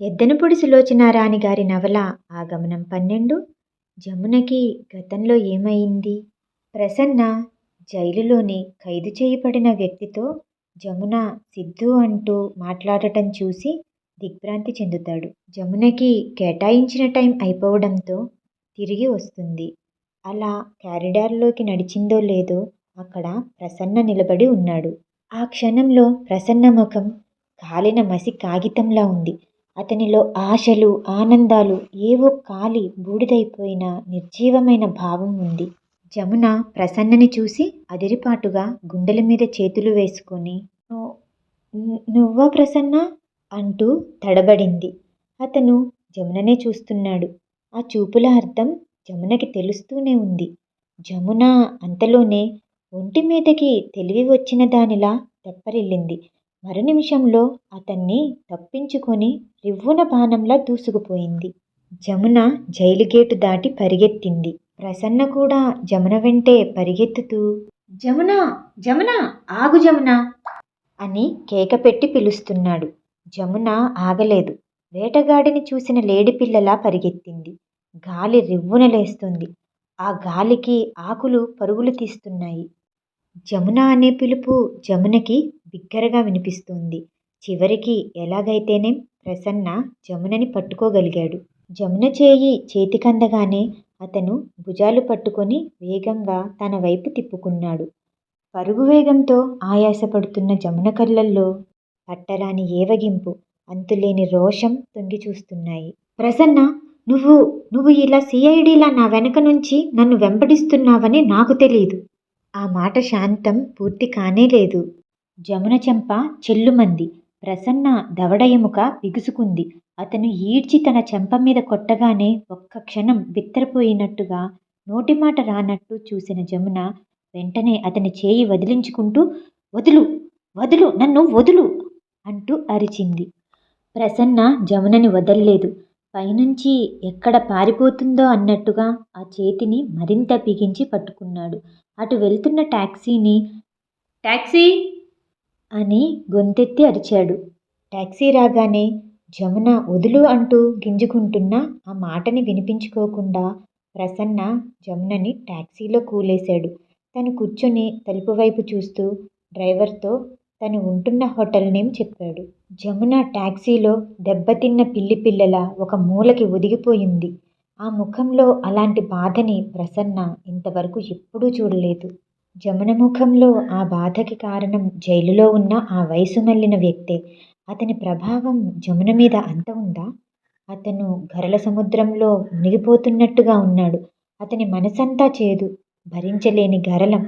ఎద్దనపూడి సులోచనారాణి గారి నవల ఆగమనం పన్నెండు. జమునకి గతంలో ఏమైంది? ప్రసన్న జైలులోని ఖైదు చేయబడిన వ్యక్తితో జమున సిద్ధు అంటూ మాట్లాడటం చూసి దిగ్భ్రాంతి చెందుతాడు. జమునకి కేటాయించిన టైం అయిపోవడంతో తిరిగి వస్తుంది. అలా క్యారిడార్లోకి నడిచిందో లేదో అక్కడ ప్రసన్న నిలబడి ఉన్నాడు. ఆ క్షణంలో ప్రసన్న ముఖం కాలిన మసి కాగితంలా ఉంది. అతనిలో ఆశలు ఆనందాలు ఏవో కాలి బూడిదైపోయిన నిర్జీవమైన భావం ఉంది. జమున ప్రసన్నని చూసి అదిరిపాటుగా గుండెల మీద చేతులు వేసుకొని నువ్వా ప్రసన్న అంటూ తడబడింది. అతను జముననే చూస్తున్నాడు. ఆ చూపుల అర్థం జమునకి తెలుస్తూనే ఉంది. జమున అంతలోనే ఒంటి మీదకి తెలివి వచ్చిన దానిలా తెప్పరిల్లింది. మరు నిమిషంలో అతన్ని తప్పించుకొని రివ్వున బాణంలా దూసుకుపోయింది. జమున జైలు గేటు దాటి పరిగెత్తింది. ప్రసన్న కూడా జమున వెంటే పరిగెత్తుతూ జమున జమున ఆగు జమున అని కేక పెట్టి పిలుస్తున్నాడు. జమున ఆగలేదు. వేటగాడిని చూసిన లేడిపిల్లలా పరిగెత్తింది. గాలి రివ్వున లేస్తుంది. ఆ గాలికి ఆకులు పరుగులు తీస్తున్నాయి. జమున అనే పిలుపు జమునకి బిగ్గరగా వినిపిస్తుంది. చివరికి ఎలాగైతేనేం ప్రసన్న జమునని పట్టుకోగలిగాడు. జమున చేయి చేతికందగానే అతను భుజాలు పట్టుకొని వేగంగా తన వైపు తిప్పుకున్నాడు. పరుగు వేగంతో ఆయాసపడుతున్న జమున కళ్ళల్లో పట్టరాని ఏవగింపు అంతులేని రోషం తొంగి చూస్తున్నాయి ప్రసన్న నువ్వు నువ్వు ఇలా సిఐడిలా నా వెనక నుంచి నన్ను వెంబడిస్తున్నావని నాకు తెలియదు ఆ మాట శాంతం పూర్తి కానే లేదు జమున చెంప చెల్లుమంది. ప్రసన్న దవడ ఎముక బిగుసుకుంది. అతను ఈడ్చి తన చెంప మీద కొట్టగానే ఒక్క క్షణం బిత్తరపోయినట్టుగా నోటిమాట రానట్టు చూసిన జమున వెంటనే అతని చేయి వదిలించుకుంటూ వదులు వదులు నన్ను వదులు అంటూ అరిచింది. ప్రసన్న జమునని వదల్లేదు. పైనుంచి ఎక్కడ పారిపోతుందో అన్నట్టుగా ఆ చేతిని మరింత బిగించి పట్టుకున్నాడు. అటు వెళ్తున్న టాక్సీని టాక్సీ అని గొంతెత్తి అరిచాడు. టాక్సీ రాగానే జమున వదులు అంటూ గింజుకుంటున్న ఆ మాటని వినిపించుకోకుండా ప్రసన్న జమునని టాక్సీలో కూలేశాడు. తను కూర్చొని తలుపు వైపు చూస్తూ డ్రైవర్తో తను ఉంటున్న హోటల్ నేమ్ చెప్పాడు. జమున టాక్సీలో దెబ్బతిన్న పిల్లి పిల్లల ఒక మూలకి ఒదిగిపోయింది. ఆ ముఖంలో అలాంటి బాధని ప్రసన్న ఇంతవరకు ఎప్పుడూ చూడలేదు. జమున ముఖంలో ఆ బాధకి కారణం జైలులో ఉన్న ఆ వయసు మళ్ళిన వ్యక్తే. అతని ప్రభావం జమున మీద అంత ఉందా? అతను గరల సముద్రంలో మునిగిపోతున్నట్టుగా ఉన్నాడు. అతని మనసంతా చేదు భరించలేని గరలం.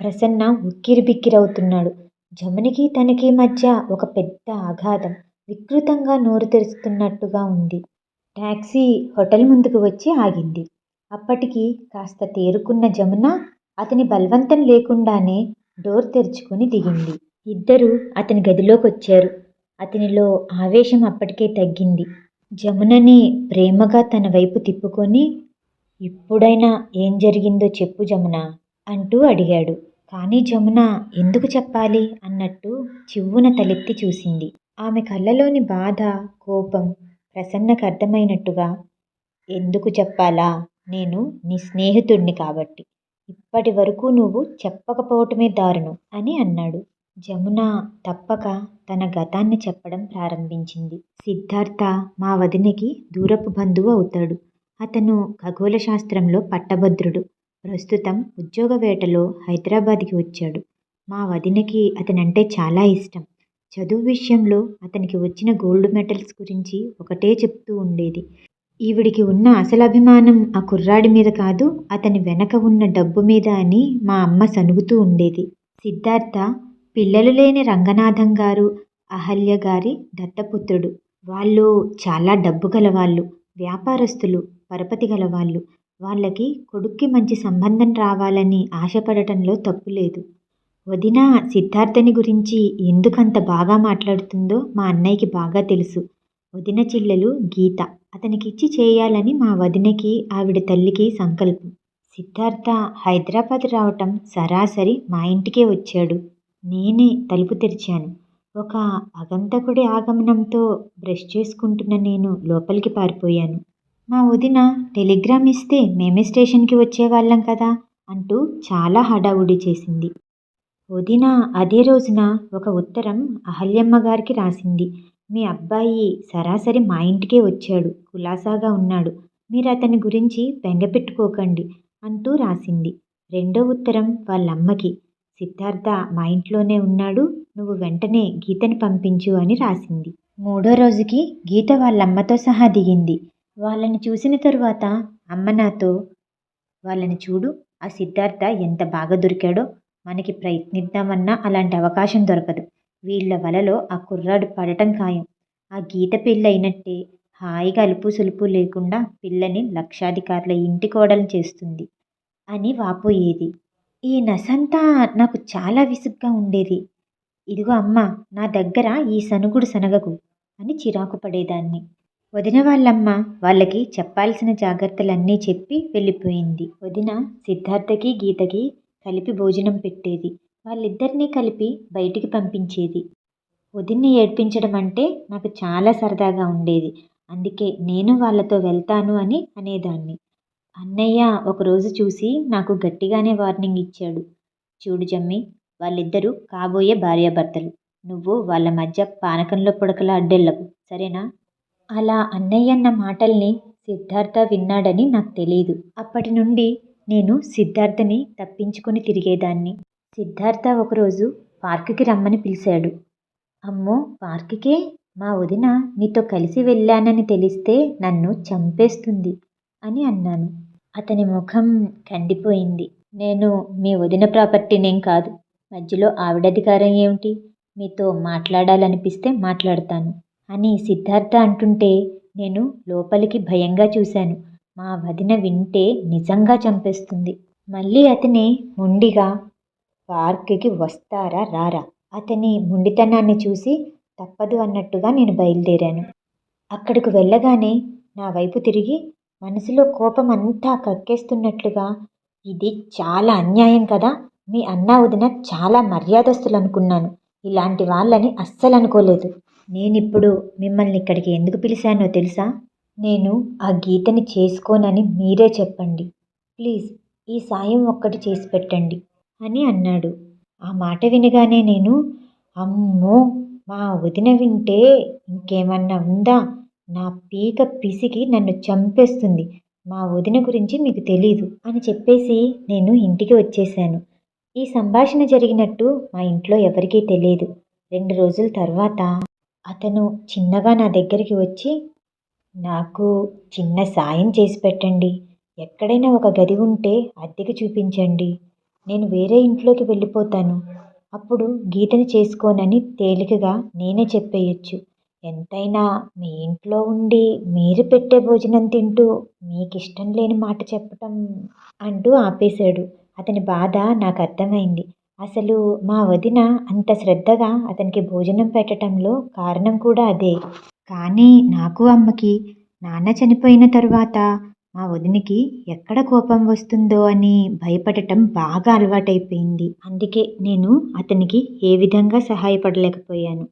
ప్రసన్న ఉక్కిరి బిక్కిరవుతున్నాడు జమునికి తనకి మధ్య ఒక పెద్ద ఆఘాతం వికృతంగా నోరు తెరుస్తున్నట్టుగా ఉంది. ట్యాక్సీ హోటల్ ముందుకు వచ్చి ఆగింది. అప్పటికి కాస్త తేరుకున్న జమున అతని బలవంతం లేకుండానే డోర్ తెరుచుకొని దిగింది. ఇద్దరూ అతని గదిలోకి వచ్చారు అతనిలో ఆవేశం అప్పటికే తగ్గింది. జమునని ప్రేమగా తన వైపు తిప్పుకొని ఇప్పుడైనా ఏం జరిగిందో చెప్పు జమున అంటూ అడిగాడు. కానీ జమున ఎందుకు చెప్పాలి అన్నట్టు చివ్వున తలెత్తి చూసింది. ఆమె కళ్ళలోని బాధ కోపం ప్రసన్నకు అర్థమైనట్టుగా ఎందుకు చెప్పాలా? నేను నీ స్నేహితుడిని కాబట్టి. ఇప్పటి వరకు నువ్వు చెప్పకపోవటమే దారుణం అని అన్నాడు. జమున తప్పక తన గతాన్ని చెప్పడం ప్రారంభించింది. సిద్ధార్థ మా వదినకి దూరపు బంధువు అవుతాడు. అతను ఖగోళ శాస్త్రంలో పట్టభద్రుడు. ప్రస్తుతం ఉద్యోగ వేటలో హైదరాబాద్కి వచ్చాడు. మా వదినకి అతనంటే చాలా ఇష్టం. చదువు విషయంలో అతనికి వచ్చిన గోల్డ్ మెడల్స్ గురించి ఒకటే చెప్తూ ఉండేది. ఈవిడికి ఉన్న అసలు అభిమానం ఆ కుర్రాడి మీద కాదు అతని వెనక ఉన్న డబ్బు మీద అని మా అమ్మ సనుగుతూ ఉండేది. సిద్ధార్థ పిల్లలు లేని రంగనాథం గారు అహల్య గారి దత్తపుత్రుడు. వాళ్ళు చాలా డబ్బు గలవాళ్ళు వ్యాపారస్తులు పరపతి గలవాళ్ళు. వాళ్ళకి కొడుక్కి మంచి సంబంధం రావాలని ఆశపడటంలో తప్పు లేదు. వదిన సిద్ధార్థని గురించి ఎందుకంత బాగా మాట్లాడుతుందో మా అన్నయ్యకి బాగా తెలుసు. వదిన చెల్లెలు గీత. అతనికిచ్చి చేయాలని మా వదినకి ఆవిడ తల్లికి సంకల్పం. సిద్ధార్థ హైదరాబాద్ రావటం సరాసరి మా ఇంటికే వచ్చాడు. నేనే తలుపు తెరిచాను. ఒక అగంతకుడి ఆగమనంతో బ్రష్ చేసుకుంటున్న నేను లోపలికి పారిపోయాను. మా వదిన టెలిగ్రామ్ ఇస్తే మేమే స్టేషన్కి వచ్చేవాళ్ళం కదా అంటూ చాలా హడావుడి చేసింది. వదిన అదే రోజున ఒక ఉత్తరం అహల్యమ్మ గారికి రాసింది. మీ అబ్బాయి సరాసరి మా ఇంటికే వచ్చాడు కులాసాగా ఉన్నాడు. మీరు అతని గురించి బెంగపెట్టుకోకండి అంటూ రాసింది. రెండో ఉత్తరం వాళ్ళమ్మకి సిద్ధార్థ మా ఇంట్లోనే ఉన్నాడు నువ్వు వెంటనే గీతని పంపించు అని రాసింది. మూడో రోజుకి గీత వాళ్ళమ్మతో సహా దిగింది. వాళ్ళని చూసిన తరువాత అమ్మ నాతో వాళ్ళని చూడు ఆ సిద్ధార్థ ఎంత బాగా దొరికాడో మనకి ప్రయత్నిద్దామన్నా అలాంటి అవకాశం దొరకదు. వీళ్ళ వలలో ఆ కుర్రాడు పడటం ఖాయం. ఆ గీత పెళ్ళి అయినట్టే హాయిగా అలుపు సులుపు లేకుండా పిల్లని లక్షాధికారుల ఇంటి కోడలు చేస్తుంది అని వాపోయేది. ఈ నసంతా నాకు చాలా విసుగ్గా ఉండేది. ఇదిగో అమ్మ నా దగ్గర ఈ సనుగుడు సనగకు అని చిరాకు పడేదాన్ని. వదిన వాళ్ళమ్మ వాళ్ళకి చెప్పాల్సిన జాగ్రత్తలన్నీ చెప్పి వెళ్ళిపోయింది. వదిన సిద్ధార్థకి గీతకి కలిపి భోజనం పెట్టేది. వాళ్ళిద్దరినీ కలిపి బయటికి పంపించేది. వదిన్ని ఏడ్పించడం అంటే నాకు చాలా సరదాగా ఉండేది. అందుకే నేను వాళ్ళతో వెళ్తాను అని అనేదాన్ని. అన్నయ్య ఒకరోజు చూసి నాకు గట్టిగానే వార్నింగ్ ఇచ్చాడు. చూడు జమ్మి వాళ్ళిద్దరూ కాబోయే భార్యాభర్తలు. నువ్వు వాళ్ళ మధ్య పానకంలో పుడకలా అడ్డెళ్ళవు సరేనా? అలా అన్నయ్య అన్న మాటల్ని సిద్ధార్థ విన్నాడని నాకు తెలియదు అప్పటి నుండి నేను సిద్ధార్థని తప్పించుకొని తిరిగేదాన్ని. సిద్ధార్థ ఒకరోజు పార్కుకి రమ్మని పిలిచాడు. అమ్మో పార్కుకే? మా వదిన నీతో కలిసి వెళ్ళానని తెలిస్తే నన్ను చంపేస్తుంది అని అన్నాను. అతని ముఖం కందిపోయింది నేను మీ వదిన ప్రాపర్టీనేం కాదు. మధ్యలో ఆవిడధికారం ఏమిటి? మీతో మాట్లాడాలనిపిస్తే మాట్లాడతాను అని సిద్ధార్థ అంటుంటే నేను లోపలికి భయంగా చూశాను. మా వదిన వింటే నిజంగా చంపేస్తుంది. మళ్ళీ అతనే మొండిగా పార్క్కి వస్తారా? రారా. అతని మొండితనాన్ని చూసి తప్పదు అన్నట్టుగా నేను బయలుదేరాను. అక్కడికి వెళ్ళగానే నా వైపు తిరిగి మనసులో కోపం అంతా కక్కేస్తున్నట్లుగా ఇది చాలా అన్యాయం కదా! మీ అన్నా వదిన చాలా మర్యాదస్తులు అనుకున్నాను ఇలాంటి వాళ్ళని అస్సలు అనుకోలేదు నేనిప్పుడు మిమ్మల్ని ఇక్కడికి ఎందుకు పిలిచానో తెలుసా? నేను ఆ గీతని చేసుకోనని మీరే చెప్పండి. ప్లీజ్ ఈ సాయం ఒక్కటి చేసి పెట్టండి. అని అన్నాడు. ఆ మాట వినగానే నేను అమ్మో మా వదిన వింటే ఇంకేమన్నా ఉందా? నా పీక పిసికి నన్ను చంపేస్తుంది. మా వదిన గురించి మీకు తెలీదు అని చెప్పేసి నేను ఇంటికి వచ్చేసాను ఈ సంభాషణ జరిగినట్టు మా ఇంట్లో ఎవరికీ తెలియదు రెండు రోజుల తర్వాత అతను చిన్నగా నా దగ్గరికి వచ్చి నాకు చిన్న సాయం చేసి పెట్టండి. ఎక్కడైనా ఒక గది ఉంటే అద్దెకి చూపించండి. నేను వేరే ఇంట్లోకి వెళ్ళిపోతాను. అప్పుడు గీతని చేసుకోనని తేలికగా నేనే చెప్పేయచ్చు. ఎంతైనా మీ ఇంట్లో ఉండి మీరు పెట్టే భోజనం తింటూ మీకు ఇష్టం లేని మాట చెప్పటం అంటూ ఆపేశాడు. అతని బాధ నాకు అర్థమైంది. అసలు మా వదిన అంత శ్రద్ధగా అతనికి భోజనం పెట్టడంలో కారణం కూడా అదే. కానీ నాకు అమ్మకి నాన్న చనిపోయిన తరువాత మా వదినకి ఎక్కడ కోపం వస్తుందో అని భయపడటం బాగా అలవాటైపోయింది. అందుకే నేను అతనికి ఏ విధంగా సహాయపడలేకపోయాను.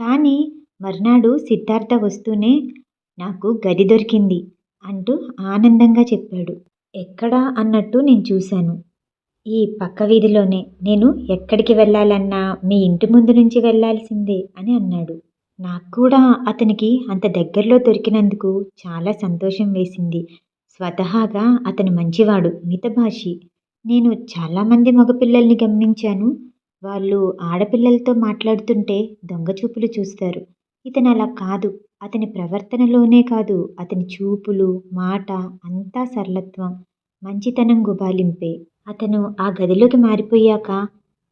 కానీ మర్నాడు సిద్ధార్థ వస్తూనే నాకు గది దొరికింది అంటూ ఆనందంగా చెప్పాడు. ఎక్కడా అన్నట్టు నేను చూశాను. ఈ పక్క వీధిలోనే నేను ఎక్కడికి వెళ్ళాలన్నా మీ ఇంటి ముందు నుంచి వెళ్ళాల్సిందే అని అన్నాడు. నాకు కూడా అతనికి అంత దగ్గరలో దొరికినందుకు చాలా సంతోషం వేసింది. స్వతహాగా అతను మంచివాడు మితభాషి. నేను చాలామంది మగపిల్లల్ని గమనించాను. వాళ్ళు ఆడపిల్లలతో మాట్లాడుతుంటే దొంగ చూపులు చూస్తారు. ఇతను అలా కాదు. అతని ప్రవర్తనలోనే కాదు. అతని చూపులు మాట అంతా సరళత్వం మంచితనం గుబాలింపే. అతను ఆ గదిలోకి మారిపోయాక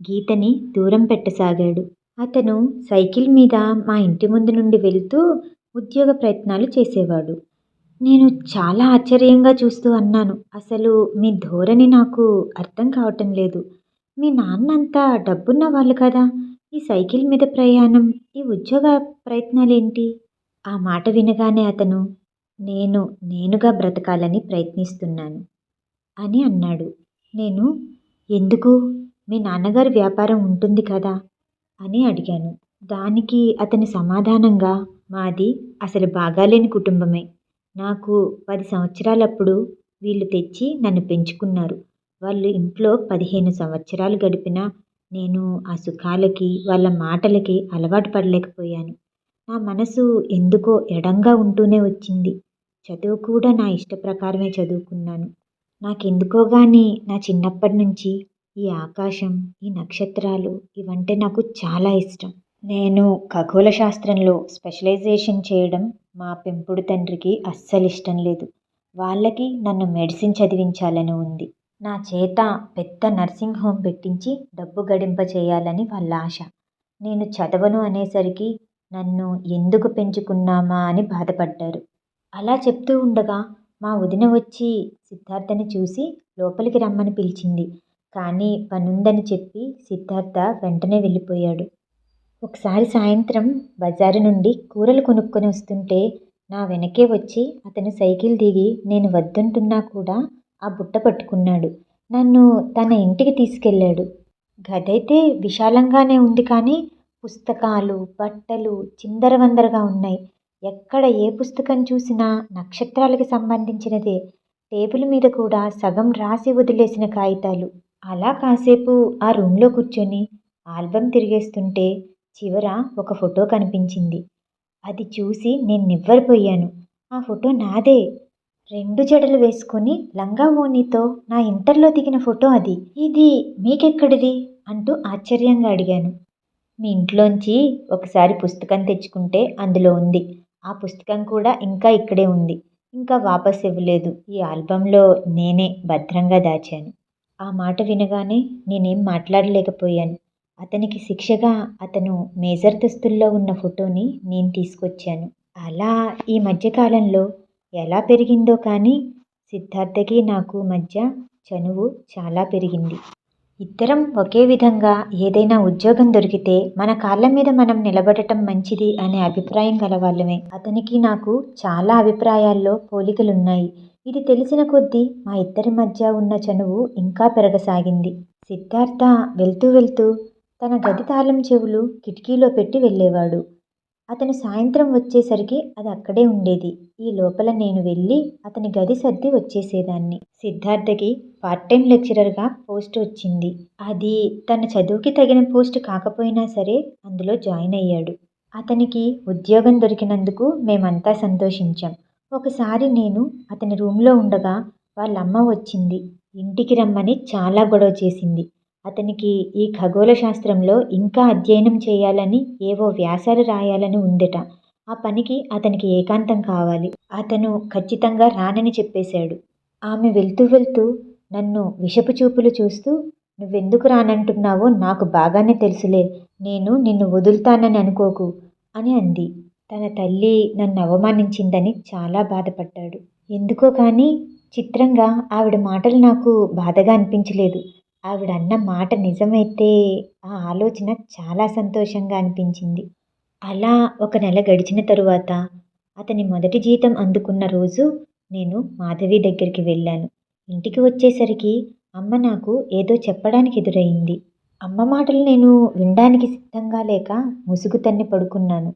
గీతని దూరం పెట్టసాగాడు. అతను సైకిల్ మీద మా ఇంటి ముందు నుండి వెళ్తూ ఉద్యోగ ప్రయత్నాలు చేసేవాడు. నేను చాలా ఆశ్చర్యంగా చూస్తూ అన్నాను. అసలు మీ ధోరణి నాకు అర్థం కావటం లేదు. మీ నాన్న అంతా డబ్బున్న వాళ్ళు కదా? ఈ సైకిల్ మీద ప్రయాణం ఈ ఉద్యోగ ప్రయత్నాలేంటి? ఆ మాట వినగానే అతను నేను నేనుగా బ్రతకాలని ప్రయత్నిస్తున్నాను అని అన్నాడు. నేను? ఎందుకు? మీ నాన్నగారి వ్యాపారం ఉంటుంది కదా? అని అడిగాను. దానికి అతని సమాధానంగా మాది అసలు బాగాలేని కుటుంబమే. నాకు పది సంవత్సరాలప్పుడు వీళ్ళు తెచ్చి నన్ను పెంచుకున్నారు. వాళ్ళు ఇంట్లో పదిహేను సంవత్సరాలు గడిపినా నేను ఆ సుఖాలకి వాళ్ళ మాటలకి అలవాటు పడలేకపోయాను. నా మనసు ఎందుకో ఎడంగా ఉంటూనే వచ్చింది. చదువు కూడా నా ఇష్ట ప్రకారమే చదువుకున్నాను. నాకెందుకో కానీ నా చిన్నప్పటి నుంచి ఈ ఆకాశం ఈ నక్షత్రాలు ఇవంటే నాకు చాలా ఇష్టం. నేను ఖగోళ శాస్త్రంలో స్పెషలైజేషన్ చేయడం మా పెంపుడు తండ్రికి అస్సలు ఇష్టం లేదు. వాళ్ళకి నన్ను మెడిసిన్ చదివించాలని ఉంది. నా చేత పెద్ద నర్సింగ్ హోమ్ పెట్టించి డబ్బు గడింప చేయాలని వాళ్ళ ఆశ. నేను చదవను అనేసరికి నన్ను ఎందుకు పెంచుకున్నామా అని బాధపడ్డారు. అలా చెప్తూ ఉండగా మా వదిన వచ్చి సిద్ధార్థని చూసి లోపలికి రమ్మని పిలిచింది. కానీ పనుందని చెప్పి సిద్ధార్థ వెంటనే వెళ్ళిపోయాడు. ఒకసారి సాయంత్రం బజారు నుండి కూరలు కొనుక్కొని వస్తుంటే నా వెనకే వచ్చి అతను సైకిల్ దిగి నేను వద్దంటున్నా కూడా ఆ బుట్ట పట్టుకున్నాడు. నన్ను తన ఇంటికి తీసుకెళ్ళాడు. గదైతే విశాలంగానే ఉంది కానీ పుస్తకాలు బట్టలు చిందరవందరగా ఉన్నాయి. ఎక్కడ ఏ పుస్తకం చూసినా నక్షత్రాలకి సంబంధించినదే. టేబుల్ మీద కూడా సగం రాసి వదిలేసిన కాగితాలు. అలా కాసేపు ఆ రూమ్లో కూర్చొని ఆల్బమ్ తిరిగేస్తుంటే చివర ఒక ఫోటో కనిపించింది. అది చూసి నేను నివ్వరిపోయాను. ఆ ఫోటో నాదే. రెండు జడలు వేసుకొని లంగా ఓణితో నా ఇంటర్లో దిగిన ఫోటో అది. ఇది మీకెక్కడిది? అంటూ ఆశ్చర్యంగా అడిగాను. మీ ఇంట్లోంచి ఒకసారి పుస్తకం తెచ్చుకుంటే అందులో ఉంది. ఆ పుస్తకం కూడా ఇంకా ఇక్కడే ఉంది. ఇంకా వాపస్ ఇవ్వలేదు. ఈ ఆల్బంలో నేనే భద్రంగా దాచాను. ఆ మాట వినగానే నేనేం మాట్లాడలేకపోయాను. అతనికి శిక్షగా అతను మేజర్ దుస్తుల్లో ఉన్న ఫోటోని నేను తీసుకొచ్చాను. అలా ఈ మధ్యకాలంలో ఎలా పెరిగిందో కానీ సిద్ధార్థకి నాకు మధ్య చనువు చాలా పెరిగింది. ఇద్దరం ఒకే విధంగా ఏదైనా ఉద్యోగం దొరికితే మన కాళ్ళ మీద మనం నిలబడటం మంచిది అనే అభిప్రాయం గలవాళ్ళమే. అతనికి నాకు చాలా అభిప్రాయాల్లో పోలికలున్నాయి. ఇది తెలిసిన కొద్దీ మా ఇద్దరి మధ్య ఉన్న చనువు ఇంకా పెరగసాగింది. సిద్ధార్థ వెళ్తూ వెళ్తూ తన గది తాళం చెవులు కిటికీలో పెట్టి వెళ్ళేవాడు. అతను సాయంత్రం వచ్చేసరికి అది అక్కడే ఉండేది. ఈ లోపల నేను వెళ్ళి అతని గది సర్ది వచ్చేసేదాన్ని. సిద్ధార్థకి పార్ట్ టైం లెక్చరర్గా పోస్ట్ వచ్చింది. అది తన చదువుకి తగిన పోస్ట్ కాకపోయినా సరే అందులో జాయిన్ అయ్యాడు. అతనికి ఉద్యోగం దొరికినందుకు మేమంతా సంతోషించాం. ఒకసారి నేను అతని రూమ్లో ఉండగా వాళ్ళ అమ్మ వచ్చింది. ఇంటికి రమ్మని చాలా గొడవ చేసింది. అతనికి ఈ ఖగోళ శాస్త్రంలో ఇంకా అధ్యయనం చేయాలని ఏవో వ్యాసాలు రాయాలని ఉందట. ఆ పనికి అతనికి ఏకాంతం కావాలి. అతను ఖచ్చితంగా రానని చెప్పేశాడు. ఆమె వెళ్తూ వెళ్తూ నన్ను విషపు చూపులు చూస్తూ నువ్వెందుకు రానంటున్నావో నాకు బాగానే తెలుసులే. నేను నిన్ను వదులుతానని అనుకోకు అని అంది. తన తల్లి నన్ను అవమానించిందని చాలా బాధపడ్డాడు. ఎందుకో కానీ చిత్రంగా ఆవిడ మాటలు నాకు బాధగా అనిపించలేదు. ఆవిడ అన్న మాట నిజమైతే ఆ ఆలోచన చాలా సంతోషంగా అనిపించింది. అలా ఒక నెల గడిచిన తరువాత అతని మొదటి జీతం అందుకున్న రోజు నేను మాధవి దగ్గరికి వెళ్ళాను. ఇంటికి వచ్చేసరికి అమ్మ నాకు ఏదో చెప్పడానికి ఎదురయింది అమ్మ మాటలు నేను వినడానికి సిద్ధంగా లేక ముసుగు తన్ని పడుకున్నాను.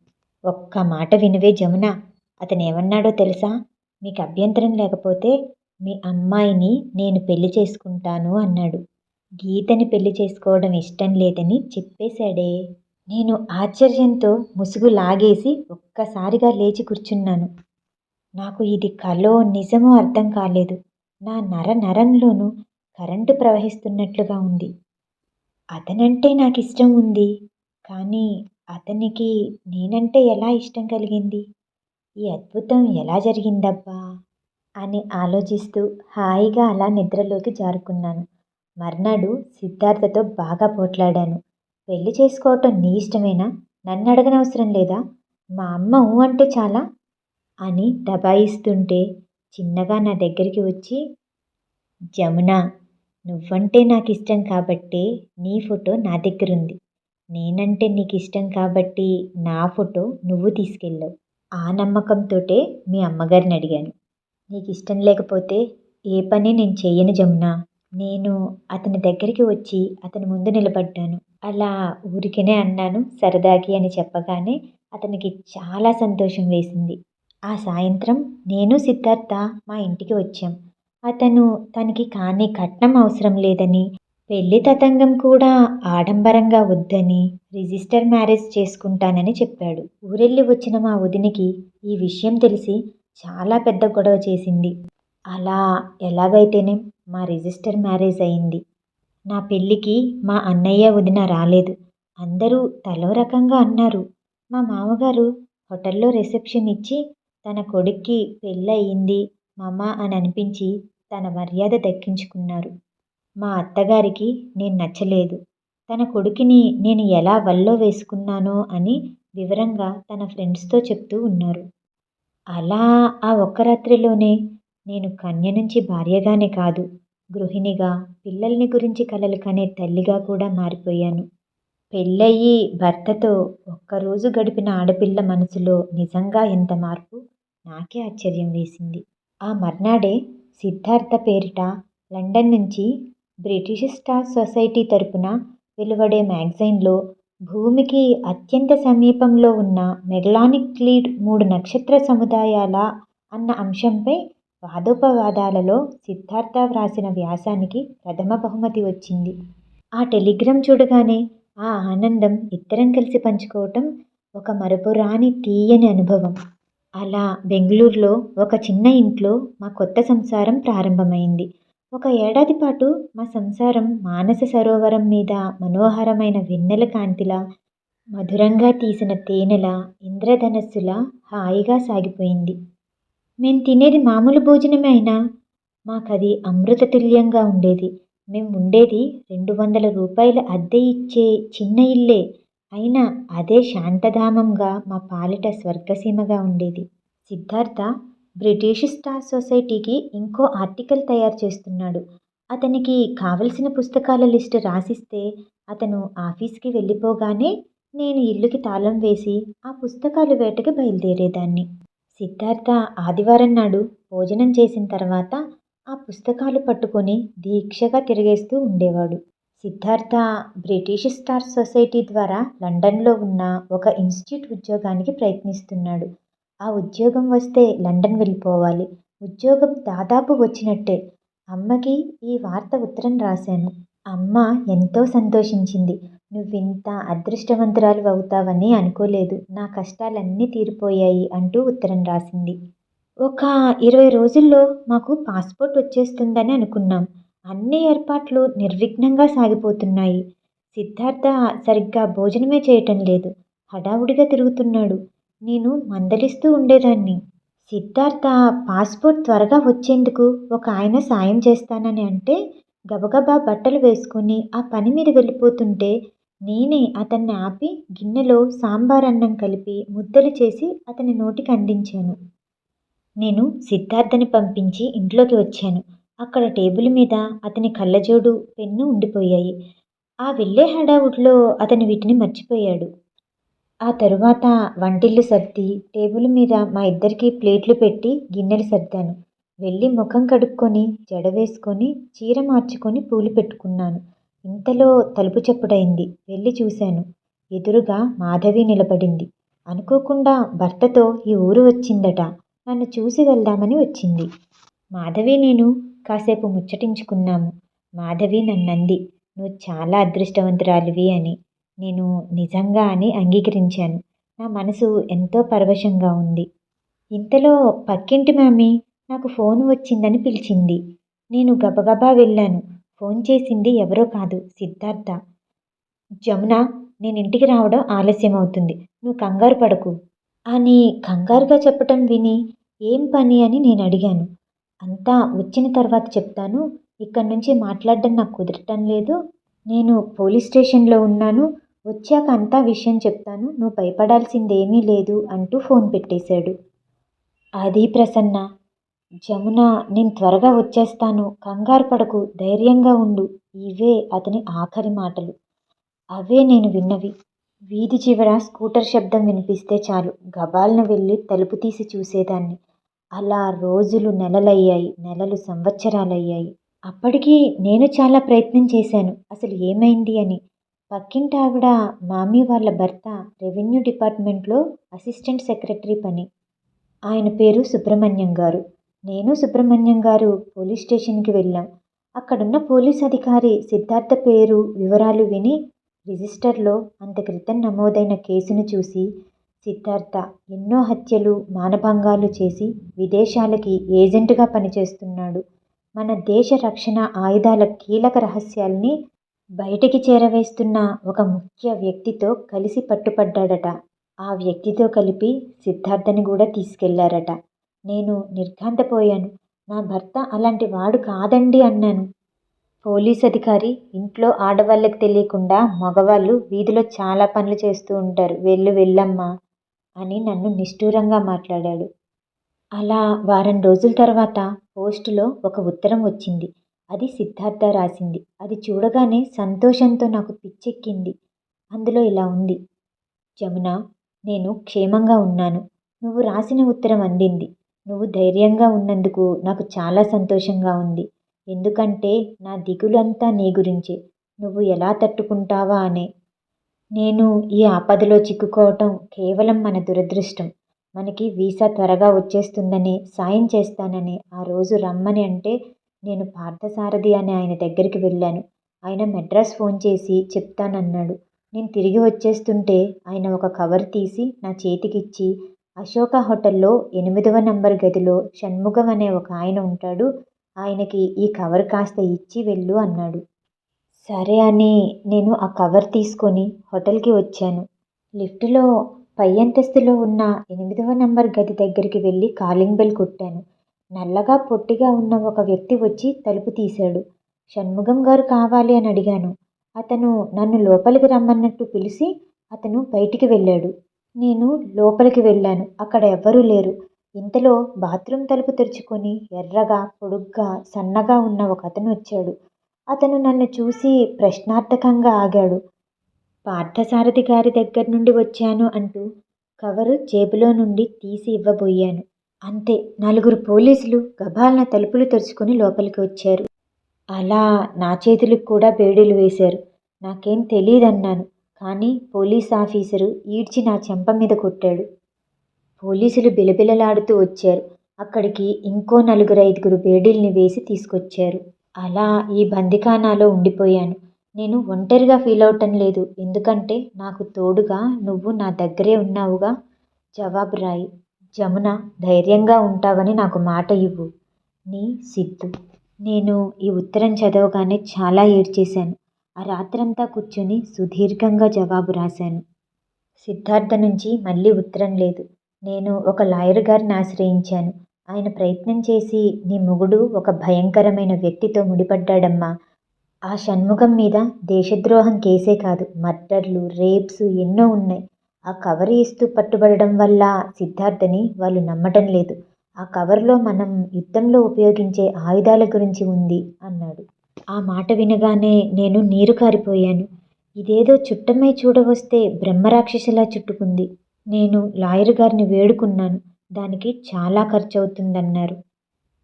ఒక్క మాట వినవే జమున. అతను ఏమన్నాడో తెలుసా? మీకు అభ్యంతరం లేకపోతే మీ అమ్మాయిని నేను పెళ్ళి చేసుకుంటాను అన్నాడు. గీతని పెళ్ళి చేసుకోవడం ఇష్టం లేదని చెప్పేశాడే. నేను ఆశ్చర్యంతో ముసుగు లాగేసి ఒక్కసారిగా లేచి కూర్చున్నాను. నాకు ఇది కలో నిజమో అర్థం కాలేదు. నా నర నరంలోనూ కరెంటు ప్రవహిస్తున్నట్లుగా ఉంది. అతనంటే నాకు ఇష్టం ఉంది. కానీ అతనికి నేనంటే ఎలా ఇష్టం కలిగింది? ఈ అద్భుతం ఎలా జరిగిందబ్బా? అని ఆలోచిస్తూ హాయిగా అలా నిద్రలోకి జారుకున్నాను. మర్నాడు సిద్ధార్థతో బాగా పోట్లాడాను. పెళ్ళి చేసుకోవటం నీ ఇష్టమేనా? నన్ను అడగనవసరం లేదా? మా అమ్మ ఊ అంటే చాలా? అని దబాయిస్తుంటే చిన్నగా నా దగ్గరికి వచ్చి జమున నువ్వంటే నాకు ఇష్టం కాబట్టే నీ ఫోటో నా దగ్గర ఉంది నేనంటే నీకు ఇష్టం కాబట్టి నా ఫోటో నువ్వు తీసుకెళ్ళావు. ఆ నమ్మకంతోటే మీ అమ్మగారిని అడిగాను. నీకు ఇష్టం లేకపోతే ఏ పని నేను చేయను జమున. నేను అతని దగ్గరికి వచ్చి అతని ముందు నిలబడ్డాను. అలా ఊరికినే అన్నాను సరదాకి అని చెప్పగానే అతనికి చాలా సంతోషం వేసింది. ఆ సాయంత్రం నేను సిద్ధార్థ మా ఇంటికి వచ్చాం. అతను తనకి కానీ కట్నం అవసరం లేదని పెళ్ళి తతంగం కూడా ఆడంబరంగా వద్దని రిజిస్టర్ మ్యారేజ్ చేసుకుంటానని చెప్పాడు. ఊరెళ్ళి వచ్చిన మా వదినికి ఈ విషయం తెలిసి చాలా పెద్ద గొడవ చేసింది. అలా ఎలాగైతేనే? మా రిజిస్టర్ మ్యారేజ్ అయింది. నా పెళ్ళికి మా అన్నయ్య వదిన రాలేదు. అందరూ తలో రకంగా అన్నారు. మా మామగారు హోటల్లో రిసెప్షన్ ఇచ్చి తన కొడుక్కి పెళ్ళి అయింది మామ అని అనిపించి తన మర్యాద దక్కించుకున్నారు. మా అత్తగారికి నేను నచ్చలేదు. తన కొడుకుని నేను ఎలా వల్లో వేసుకున్నానో అని వివరంగా తన ఫ్రెండ్స్తో చెప్తూ ఉన్నారు. అలా ఆ ఒక్క రాత్రిలోనే నేను కన్య నుంచి భార్యగానే కాదు గృహిణిగా పిల్లల్ని గురించి కలలు కనే తల్లిగా కూడా మారిపోయాను. పెళ్ళయి భర్తతో ఒక్కరోజు గడిపిన ఆడపిల్ల మనసులో నిజంగా ఎంత మార్పు? నాకే ఆశ్చర్యం వేసింది. ఆ మర్నాడే సిద్ధార్థ పేరిట లండన్ నుంచి బ్రిటిష్ స్టార్ సొసైటీ తరపున వెలువడే మ్యాగజైన్లో భూమికి అత్యంత సమీపంలో ఉన్న మెగలానిక్ లీడ్ మూడు నక్షత్ర సముదాయాల అన్న అంశంపై వాదోపవాదాలలో సిద్ధార్థ వ్రాసిన వ్యాసానికి ప్రథమ బహుమతి వచ్చింది. ఆ టెలిగ్రామ్ చూడగానే ఆ ఆనందం ఇద్దరం కలిసి పంచుకోవటం ఒక మరపురాని తీయని అనుభవం. అలా బెంగళూరులో ఒక చిన్న ఇంట్లో మా కొత్త సంసారం ప్రారంభమైంది. ఒక ఏడాది పాటు మా సంసారం మానస సరోవరం మీద మనోహరమైన వెన్నెల కాంతిలా మధురంగా తీసిన తేనెల ఇంద్రధనస్సులా హాయిగా సాగిపోయింది. మేము తినేది మామూలు భోజనమే అయినా మాకది అమృతతుల్యంగా ఉండేది. మేము ఉండేది రెండు వందల రూపాయల అద్దె ఇచ్చే చిన్న ఇల్లే. అయినా అదే శాంతధామంగా మా పాలిట స్వర్గసీమగా ఉండేది. సిద్ధార్థ బ్రిటిష్ స్టార్ సొసైటీకి ఇంకో ఆర్టికల్ తయారు చేస్తున్నాడు. అతనికి కావలసిన పుస్తకాల లిస్టు రాసిస్తే అతను ఆఫీస్కి వెళ్ళిపోగానే నేను ఇల్లుకి తాళం వేసి ఆ పుస్తకాలు వేటకి బయలుదేరేదాన్ని. సిద్ధార్థ ఆదివారం నాడు భోజనం చేసిన తర్వాత ఆ పుస్తకాలు పట్టుకొని దీక్షగా తిరిగేస్తూ ఉండేవాడు. సిద్ధార్థ బ్రిటిష్ స్టార్ సొసైటీ ద్వారా లండన్లో ఉన్న ఒక ఇన్స్టిట్యూట్ ఉద్యోగానికి ప్రయత్నిస్తున్నాడు. ఆ ఉద్యోగం వస్తే లండన్ వెళ్ళిపోవాలి. ఉద్యోగం దాదాపు వచ్చినట్టే. అమ్మకి ఈ వార్త ఉత్తరం రాశాను. అమ్మ ఎంతో సంతోషించింది. నువ్వింత అదృష్టవంతురాలు అవుతావని అనుకోలేదు. నా కష్టాలన్నీ తీరిపోయాయి అంటూ ఉత్తరం రాసింది. ఒక ఇరవై రోజుల్లో మాకు పాస్పోర్ట్ వచ్చేస్తుందని అనుకున్నాం. అన్ని ఏర్పాట్లు నిర్విఘ్నంగా సాగిపోతున్నాయి. సిద్ధార్థ సరిగ్గా భోజనమే చేయటం లేదు. హడావుడిగా తిరుగుతున్నాడు. నేను మందలిస్తూ ఉండేదాన్ని. సిద్ధార్థ పాస్పోర్ట్ త్వరగా వచ్చేందుకు ఒక ఆయన సాయం చేస్తానని అంటే గబగబా బట్టలు వేసుకుని ఆ పని మీద వెళ్ళిపోతుంటే నేనే అతన్ని ఆపి గిన్నెలో సాంబార్ అన్నం కలిపి ముద్దలు చేసి అతని నోటికి అందించాను. నేను సిద్ధార్థని పంపించి ఇంట్లోకి వచ్చాను. అక్కడ టేబుల్ మీద అతని కళ్ళజోడు పెన్ను ఉండిపోయాయి. ఆ వెళ్ళే హడావుడిలో అతను వీటిని మర్చిపోయాడు. ఆ తరువాత వంటిల్లు సర్ది టేబుల్ మీద మా ఇద్దరికి ప్లేట్లు పెట్టి గిన్నెలు సర్దాను. వెళ్ళి ముఖం కడుక్కొని జడ వేసుకొని చీర మార్చుకొని పూలు పెట్టుకున్నాను. ఇంతలో తలుపు చప్పుడైంది. వెళ్ళి చూశాను. ఎదురుగా మాధవి నిలబడింది. అనుకోకుండా భర్తతో ఈ ఊరు వచ్చిందట. నన్ను చూసి వెళ్దామని వచ్చింది. మాధవి నేను కాసేపు ముచ్చటించుకున్నాము. మాధవి నన్నంది నువ్వు చాలా అదృష్టవంతురాలివి అని. నేను నిజంగా అని అంగీకరించాను. నా మనసు ఎంతో పరవశంగా ఉంది. ఇంతలో పక్కింటి మామి నాకు ఫోన్ వచ్చిందని పిలిచింది. నేను గబగబా వెళ్ళాను. ఫోన్ చేసింది ఎవరో కాదు సిద్ధార్థ. జమున నేను ఇంటికి రావడం ఆలస్యం అవుతుంది నువ్వు కంగారు పడకు. అని కంగారుగా చెప్పటం విని ఏం పని అని నేను అడిగాను. అంతా వచ్చిన తర్వాత చెప్తాను. ఇక్కడి నుంచి మాట్లాడడం నాకు కుదరటం లేదు. నేను పోలీస్ స్టేషన్లో ఉన్నాను. వచ్చాక అంతా విషయం చెప్తాను. నువ్వు భయపడాల్సిందేమీ లేదు అంటూ ఫోన్ పెట్టేశాడు. అది ప్రసన్న జమున నేను త్వరగా వచ్చేస్తాను. కంగారు పడకు ధైర్యంగా ఉండు. ఇవే అతని ఆఖరి మాటలు. అవే నేను విన్నవి. వీధి చివర స్కూటర్ శబ్దం వినిపిస్తే చాలు. గబాల్న వెళ్ళి తలుపు తీసి చూసేదాన్ని. అలా రోజులు నెలలయ్యాయి నెలలు సంవత్సరాలయ్యాయి. అప్పటికీ నేను చాలా ప్రయత్నం చేశాను. అసలు ఏమైంది అని. పక్కింటి ఆవిడ మామీ వాళ్ళ భర్త రెవెన్యూ డిపార్ట్మెంట్లో అసిస్టెంట్ సెక్రటరీ పని. ఆయన పేరు సుబ్రహ్మణ్యం గారు. నేను సుబ్రహ్మణ్యం గారు పోలీస్ స్టేషన్కి వెళ్ళాం. అక్కడున్న పోలీస్ అధికారి సిద్ధార్థ పేరు వివరాలు విని రిజిస్టర్లో అంత క్రితం నమోదైన కేసును చూసి సిద్ధార్థ ఎన్నో హత్యలు మానభంగాలు చేసి విదేశాలకి ఏజెంటుగా పనిచేస్తున్నాడు. మన దేశ రక్షణ ఆయుధాల కీలక రహస్యాల్ని బయటికి చేరవేస్తున్న ఒక ముఖ్య వ్యక్తితో కలిసి పట్టుపడ్డాడట. ఆ వ్యక్తితో కలిపి సిద్ధార్థని కూడా తీసుకెళ్ళారట. నేను నిర్ఘాంతపోయాను. నా భర్త అలాంటి వాడు కాదండి అన్నాను. పోలీస్ అధికారి ఇంట్లో ఆడవాళ్ళకి తెలియకుండా మగవాళ్ళు వీధిలో చాలా పనులు చేస్తూ ఉంటారు. వెళ్ళు వెళ్ళమ్మా అని నన్ను నిష్ఠూరంగా మాట్లాడాడు. అలా వారం రోజుల తర్వాత పోస్టులో ఒక ఉత్తరం వచ్చింది. అది సిద్ధార్థ రాసింది. అది చూడగానే సంతోషంతో నాకు పిచ్చెక్కింది. అందులో ఇలా ఉంది. జమున నేను క్షేమంగా ఉన్నాను. నువ్వు రాసిన ఉత్తరం అందింది. నువ్వు ధైర్యంగా ఉన్నందుకు నాకు చాలా సంతోషంగా ఉంది. ఎందుకంటే నా దిగులంతా నీ గురించే. నువ్వు ఎలా తట్టుకుంటావా అనే. నేను ఈ ఆపదలో చిక్కుకోవటం కేవలం మన దురదృష్టం. మనకి వీసా త్వరగా వచ్చేస్తుందని సాయం చేస్తానని ఆ రోజు రమ్మని అంటే నేను పార్థసారథి అని ఆయన దగ్గరికి వెళ్ళాను. ఆయన మెడ్రాస్ ఫోన్ చేసి చెప్తానన్నాడు. నేను తిరిగి వచ్చేస్తుంటే ఆయన ఒక కవర్ తీసి నా చేతికిచ్చి అశోక హోటల్లో ఎనిమిదవ నంబర్ గదిలో షణ్ముఖం అనే ఒక ఆయన ఉంటాడు. ఆయనకి ఈ కవర్ కాస్త ఇచ్చి వెళ్ళు అన్నాడు. సరే అని నేను ఆ కవర్ తీసుకొని హోటల్కి వచ్చాను. లిఫ్ట్లో పై అంతస్తులో ఉన్న ఎనిమిదవ నంబర్ గది దగ్గరికి వెళ్ళి కాలింగ్ బెల్ కొట్టాను. నల్లగా పొట్టిగా ఉన్న ఒక వ్యక్తి వచ్చి తలుపు తీశాడు. షణ్ముఖం గారు కావాలి అని అడిగాను. అతను నన్ను లోపలికి రమ్మన్నట్టు పిలిచి అతను బయటికి వెళ్ళాడు. నేను లోపలికి వెళ్ళాను. అక్కడ ఎవ్వరూ లేరు. ఇంతలో బాత్రూమ్ తలుపు తెరుచుకొని ఎర్రగా పొడుగ్గా సన్నగా ఉన్న ఒక అతను వచ్చాడు. అతను నన్ను చూసి ప్రశ్నార్థకంగా ఆగాడు. పార్థసారథి గారి దగ్గర నుండి వచ్చాను అంటూ కవరు జేబులో నుండి తీసి ఇవ్వబోయాను. అంతే నలుగురు పోలీసులు గబాల్న తలుపులు తెరుచుకొని లోపలికి వచ్చారు. అలా నా చేతులకు కూడా బేడీలు వేశారు. నాకేం తెలియదన్నాను కానీ పోలీస్ ఆఫీసరు ఈడ్చి నా చెంప మీద కొట్టాడు. పోలీసులు బిలబిలలాడుతూ వచ్చారు. అక్కడికి ఇంకో నలుగురు ఐదుగురు బేడీల్ని వేసి తీసుకొచ్చారు. అలా ఈ బందిఖానాలో ఉండిపోయాను. నేను ఒంటరిగా ఫీల్ అవటం లేదు. ఎందుకంటే నాకు తోడుగా నువ్వు నా దగ్గరే ఉన్నావుగా. జవాబు రాయి. జమున ధైర్యంగా ఉంటావని నాకు మాట ఇవ్వు. నీ సిద్ధు. నేను ఈ ఉత్తరం చదవగానే చాలా ఏడ్చేశాను. ఆ రాత్రంతా కూర్చొని సుదీర్ఘంగా జవాబు రాశాను. సిద్ధార్థ నుంచి మళ్ళీ ఉత్తరం లేదు. నేను ఒక లాయర్ గారిని ఆశ్రయించాను. ఆయన ప్రయత్నం చేసి నీ మొగుడు ఒక భయంకరమైన వ్యక్తితో ముడిపడ్డాడమ్మా. ఆ షణ్ముఖం మీద దేశద్రోహం కేసే కాదు. మర్డర్లు రేప్స్ ఎన్నో ఉన్నాయి. ఆ కవర్ ఇస్తూ పట్టుబడడం వల్ల సిద్ధార్థని వాళ్ళు నమ్మటం లేదు. ఆ కవర్లో మనం యుద్ధంలో ఉపయోగించే ఆయుధాల గురించి ఉంది అన్నాడు. ఆ మాట వినగానే నేను నీరు కారిపోయాను. ఇదేదో చుట్టమై చూడవస్తే బ్రహ్మరాక్షసిలా చుట్టుకుంది. నేను లాయర్ గారిని వేడుకున్నాను. దానికి చాలా ఖర్చు అవుతుందన్నారు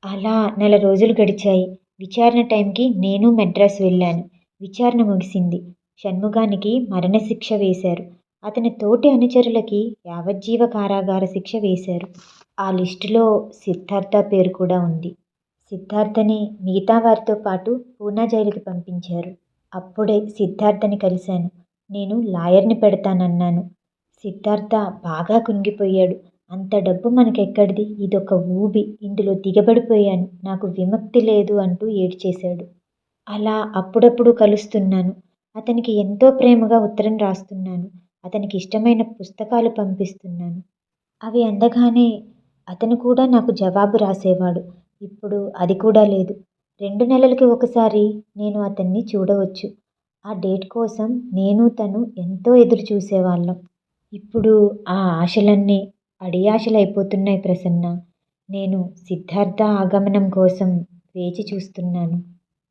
అలా నెల రోజులు గడిచాయి. విచారణ టైంకి నేను మెడ్రాస్ వెళ్ళాను. విచారణ ముగిసింది. షణ్ముగానికి మరణశిక్ష వేశారు. అతని తోటి అనుచరులకి యావజ్జీవ కారాగార శిక్ష వేశారు. ఆ లిస్టులో సిద్ధార్థ పేరు కూడా ఉంది. సిద్ధార్థని మిగతా వారితో పాటు పూనా జైలుకి పంపించారు. అప్పుడే సిద్ధార్థని కలిశాను. నేను లాయర్ని పెడతానన్నాను. సిద్ధార్థ బాగా కుంగిపోయాడు. అంత డబ్బు మనకెక్కడిది? ఇదొక ఊబి. ఇందులో దిగబడిపోయాను. నాకు విముక్తి లేదు అంటూ ఏడ్చేశాడు. అలా అప్పుడప్పుడు కలుస్తున్నాను. అతనికి ఎంతో ప్రేమగా ఉత్తరం రాస్తున్నాను. అతనికి ఇష్టమైన పుస్తకాలు పంపిస్తున్నాను. అవి అందగానే అతను కూడా నాకు జవాబు రాసేవాడు. ఇప్పుడు అది కూడా లేదు. రెండు నెలలకి ఒకసారి నేను అతన్ని చూడవచ్చు. ఆ డేట్ కోసం నేను తను ఎంతో ఎదురు చూసేవాళ్ళం. ఇప్పుడు ఆ ఆశలన్నీ అడియాశలైపోతున్నాయి ప్రసన్న. నేను సిద్ధార్థ ఆగమనం కోసం వేచి చూస్తున్నాను.